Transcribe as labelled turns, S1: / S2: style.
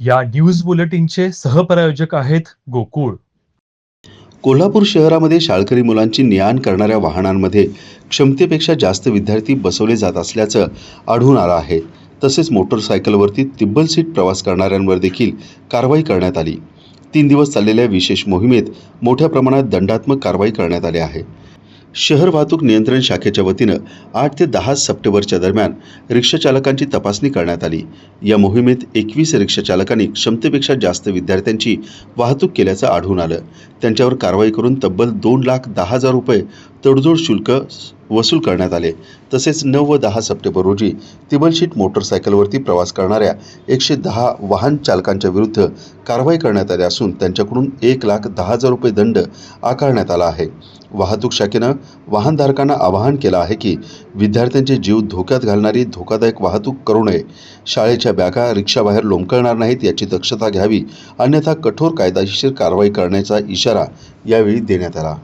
S1: या न्यूज बुलेटिनचे सहप्रायोजक आहेत गोकुळ.
S2: कोल्हापूर शहरामध्ये शाळकरी मुलांची ने आण करणाऱ्या वाहनांमध्ये क्षमतेपेक्षा जास्त विद्यार्थी बसवले जात असल्याचं आढळून आलं आहे. तसेच मोटरसायकलवरती तिब्बल सीट प्रवास करणाऱ्यांवर देखील कारवाई करण्यात आली. तीन दिवस चाललेल्या विशेष मोहिमेत मोठ्या प्रमाणात दंडात्मक कारवाई करण्यात आली आहे. शहर वाहतूक नियंत्रण शाखेच्या वतीनं आठ ते दहा सप्टेंबरच्या दरम्यान रिक्षाचालकांची तपासणी करण्यात आली. या मोहिमेत एकवीस रिक्षाचालकांनी क्षमतेपेक्षा जास्त विद्यार्थ्यांची वाहतूक केल्याचं आढळून आलं. त्यांच्यावर कारवाई करून तब्बल दोन लाख दहा हजार रुपये तडजोड शुल्क वसूल करण्यात आले. तसेच नऊ व दहा सप्टेंबर रोजी तिबलशीट मोटरसायकलवरती प्रवास करणाऱ्या एकशे दहा वाहन चालकांच्या विरुद्ध कारवाई करण्यात आली असून त्यांच्याकडून एक लाख दहा हजार रुपये दंड आकारण्यात आला आहे. वाहतूक शाखेनं वाहनधारकांना आवाहन केलं आहे की विद्यार्थ्यांचे जीव धोक्यात घालणारी धोकादायक वाहतूक करू नये. शाळेच्या बॅगा रिक्षाबाहेर लोंबकळणार नाहीत याची दक्षता घ्यावी अन्यथा कठोर कायदेशीर कारवाई करण्याचा इशारा यावेळी देण्यात आला.